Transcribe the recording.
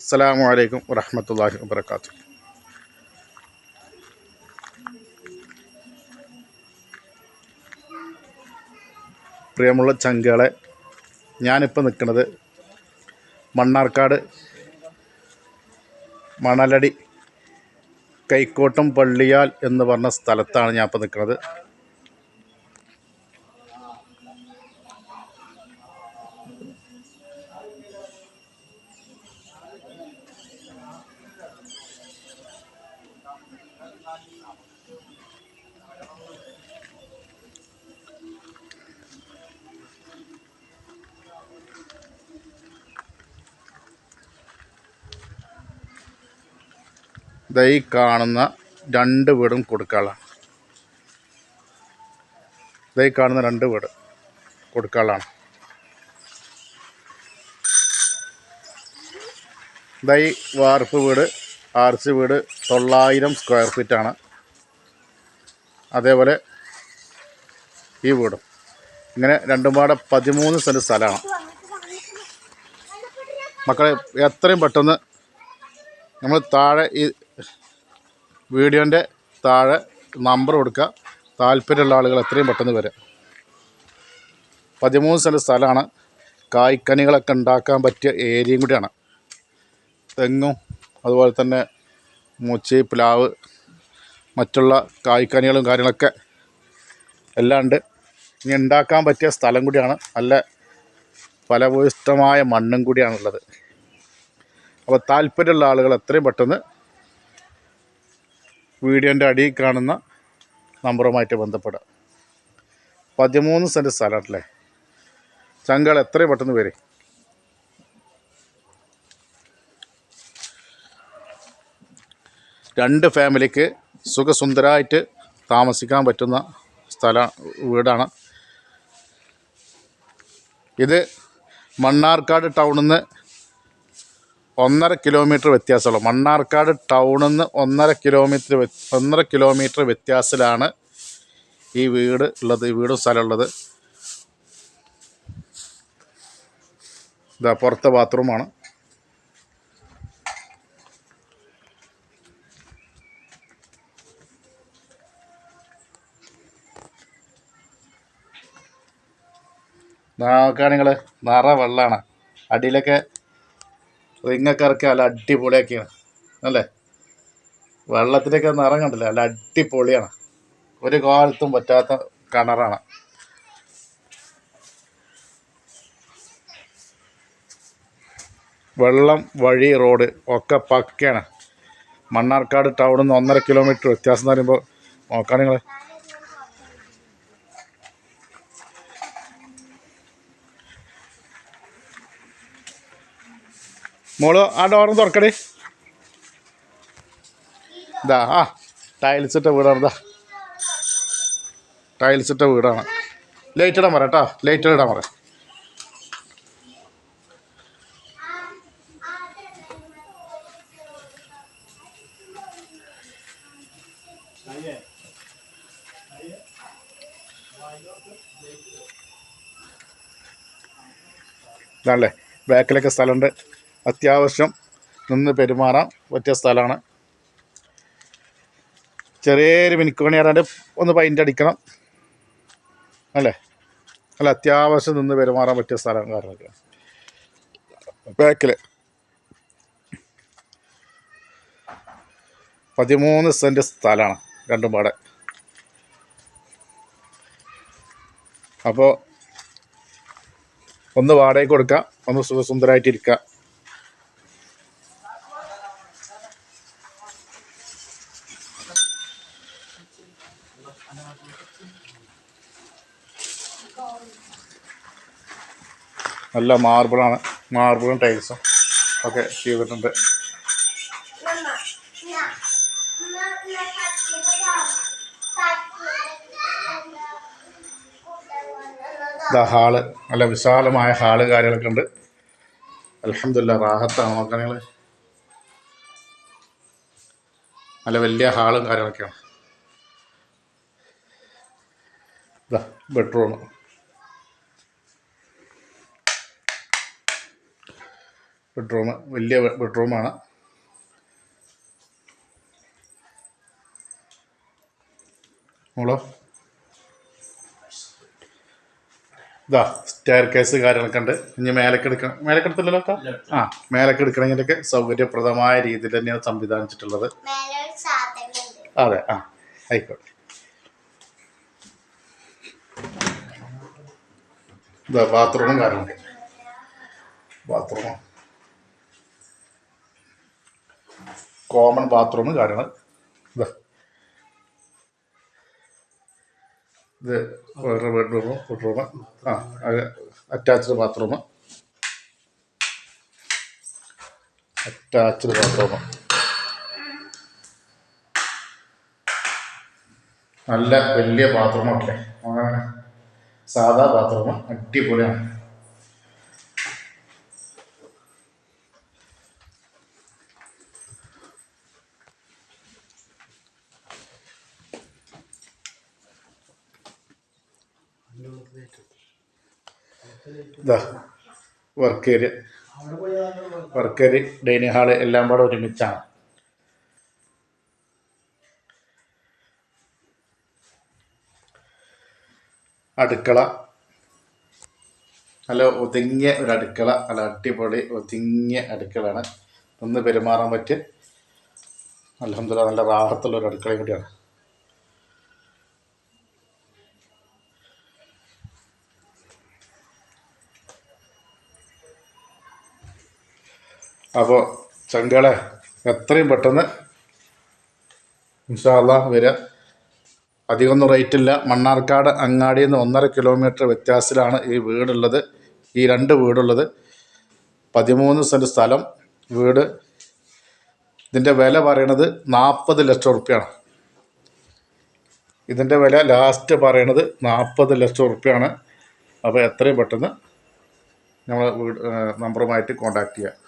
അസ്സലാമു അലൈക്കും വറഹ്മത്തുള്ളാഹി വാത്ത പ്രിയമുള്ള ചങ്കുകളെ ഞാനിപ്പോൾ നിൽക്കുന്നത് മണ്ണാർക്കാട് മണലടി കൈക്കോട്ടം പള്ളിയാൽ എന്ന് പറഞ്ഞ സ്ഥലത്താണ് ഞാൻ ഇപ്പോൾ നിൽക്കുന്നത് ദാ കാണുന്ന രണ്ട് വീടും കൊടുക്കാളാണ് ദൈ കാണുന്ന രണ്ട് വീട് കൊടുക്കാളാണ്. ദൈ വാർപ്പ് വീട് ആർച്ച് വീട് തൊള്ളായിരം സ്ക്വയർ ഫീറ്റാണ് അതേപോലെ ഈ വീടും. ഇങ്ങനെ രണ്ടും പാടെ പതിമൂന്ന് സെന്റ് സ്ഥലമാണ്. മക്കളെ എത്രയും പെട്ടെന്ന് നമ്മൾ താഴെ ഈ വീഡിയോന്റെ താഴെ നമ്പർ കൊടുക്കുക. താല്പര്യമുള്ള ആളുകൾ എത്രയും പെട്ടെന്ന് വരെ. പതിമൂന്ന് സെന്റ് സ്ഥലമാണ്. കായ്ക്കനികളൊക്കെ ഉണ്ടാക്കാൻ പറ്റിയ ഏരിയയും കൂടിയാണ്. തെങ്ങും അതുപോലെ തന്നെ മൂച്ചി പ്ലാവ് മറ്റുള്ള കായ്ക്കനികളും കാര്യങ്ങളൊക്കെ എല്ലാം ഉണ്ട്. ഇനി ഉണ്ടാക്കാൻ പറ്റിയ സ്ഥലം കൂടിയാണ്. നല്ല ഫലഭൂയിഷ്ടമായ മണ്ണും കൂടിയാണുള്ളത്. അപ്പോൾ താല്പര്യമുള്ള ആളുകൾ എത്രയും പെട്ടെന്ന് വീഡിയോന്റെ അടിയിൽ കാണുന്ന നമ്പറുമായിട്ട് ബന്ധപ്പെടുക. പതിമൂന്ന് സെന്റ് സ്ഥലമാണല്ലേ? ചങ്കൾ എത്രയും പെട്ടെന്ന് വരും? രണ്ട് ഫാമിലിക്ക് സുഖസുന്ദരമായിട്ട് താമസിക്കാൻ പറ്റുന്ന സ്ഥല വീടാണ്. ഇത് മണ്ണാർക്കാട് ടൗണിൽ നിന്ന് ഒന്നര കിലോമീറ്റർ വ്യത്യാസമുള്ളൂ. മണ്ണാർക്കാട് ടൗണിൽ നിന്ന് ഒന്നര കിലോമീറ്റർ ഒന്നര കിലോമീറ്റർ വ്യത്യാസത്തിലാണ് ഈ വീട് ഉള്ളത് ഈ വീടും സ്ഥലമുള്ളത് ഇതാ പുറത്തെ ബാത്റൂമാണ് നോക്കുകയാണെങ്കിൽ നിറ വെള്ളമാണ് അടിയിലൊക്കെ റിങ്ങൊക്കെ ഇറക്കി നല്ല അടിപൊളിയാക്കിയാണ്. അല്ലേ? വെള്ളത്തിലേക്ക് നിറം കണ്ടില്ല? നല്ല അടിപൊളിയാണ്. ഒരു കാലത്തും പറ്റാത്ത കിണറാണ്. വെള്ളം വഴി റോഡ് ഒക്കെ പക്കയാണ്. മണ്ണാർക്കാട് ടൗണിൽ നിന്ന് ഒന്നര കിലോമീറ്റർ വ്യത്യാസം എന്ന് പറയുമ്പോൾ നോക്കാൻ നിങ്ങൾ മോൾ ആ ഡോറും തുറക്കടി. ഇതാ ആ ടൈൽസ് ഇട്ട വീടാണ് ഇതാ ഇട്ട വീടാണ്. ലൈറ്റ് ഇടാൻ പറ കേട്ടോ ലൈറ്റ് ഇടാൻ പറ. ഇതാണല്ലേ ബാക്കിലൊക്കെ സ്ഥലമുണ്ട്. അത്യാവശ്യം നിന്ന് പെരുമാറാൻ പറ്റിയ സ്ഥലമാണ്. ചെറിയൊരു മിനിക്ക് പണി പറയാണ്ട് ഒന്ന് പൈന്റ് അടിക്കണം. അല്ലേ? അല്ല അത്യാവശ്യം നിന്ന് പെരുമാറാൻ പറ്റിയ സ്ഥലം കാരണമൊക്കെ. ബാക്കിൽ പതിമൂന്ന് സെന്റ് സ്ഥലമാണ് രണ്ടും പാടെ. അപ്പോൾ ഒന്ന് വാടകയ്ക്ക് കൊടുക്കാം. ഒന്ന് സുഖസുന്ദരമായിട്ട് നല്ല മാർബിളാണ് മാർബിളും ടൈൽസും ഒക്കെ ചെയ്തിട്ടുണ്ട്. ഇതാ ഹാൾ നല്ല വിശാലമായ ഹാൾ കാര്യങ്ങളൊക്കെ ഉണ്ട്. അലഹമില്ല റാഹത്താണ് നോക്കണെങ്കിൽ നല്ല വലിയ ഹാളും കാര്യങ്ങളൊക്കെയാണ്. ഇതാ ബെഡ്റൂം. ബെഡ്റൂം വലിയ ബെഡ്റൂമാണ് മോളോ? ഇതാ സ്റ്റെയർ കേസ് കാര്യങ്ങളൊക്കെ ഉണ്ട്. ഇനി മേലക്കെടുക്കണം എടുക്കണം. മേലേക്ക് എടുത്തില്ലല്ലോ അക്ക? ആ മേലക്കെടുക്കണമെങ്കിലൊക്കെ സൗകര്യപ്രദമായ രീതിയിൽ തന്നെയാണ് സംവിധാനിച്ചിട്ടുള്ളത്. അതെ ആ ആയിക്കോട്ടെ. ഇതാ ബാത്റൂമും കാര്യങ്ങളൊക്കെ. ബാത്റൂമും കോമൺ ബാത്റൂം കാര്യങ്ങൾ. ഇതാ വേറെ ബെഡ്റൂം ബെഡ്റൂം ആ അറ്റാച്ച്ഡ് ബാത്റൂം അറ്റാച്ച്ഡ് ബാത്റൂം നല്ല വലിയ ബാത്റൂമൊക്കെ സാധാ ബാത്റൂം അടിപൊളിയാണ്. ഇതാ work area work area dining hall എല്ലാം കൂടെ ഒരുമിച്ചാണ്. അടുക്കള. നല്ല ഒതുങ്ങിയ ഒരു അടുക്കള. നല്ല അടിപൊളി ഒതുങ്ങിയ അടുക്കളയാണ്. ഒന്ന് പെരുമാറാൻ പറ്റിയ അലഹമില്ല നല്ല റാഹത്തുള്ള ഒരു അടുക്കളയും കൂടിയാണ്. അപ്പോൾ ചങ്കളെ എത്രയും പെട്ടെന്ന് ഇൻഷാല്ല വരിക അധികമൊന്നും റേറ്റ് ഇല്ല മണ്ണാർക്കാട് അങ്ങാടിയിൽ നിന്ന് ഒന്നര കിലോമീറ്റർ വ്യത്യാസത്തിലാണ് ഈ വീടുള്ളത്. ഈ രണ്ട് വീടുള്ളത്. പതിമൂന്ന് സെന്റ് സ്ഥലം. വീട് ഇതിന്റെ വില പറയണത് നാൽപ്പത് ലക്ഷം റുപ്യാണ്. ഇതിന്റെ വില ലാസ്റ്റ് പറയണത് നാൽപ്പത് ലക്ഷം റുപ്യാണ്. അപ്പോൾ എത്രയും പെട്ടെന്ന് നമ്മൾ വീട് നമ്പറുമായിട്ട് കോൺടാക്റ്റ് ചെയ്യുക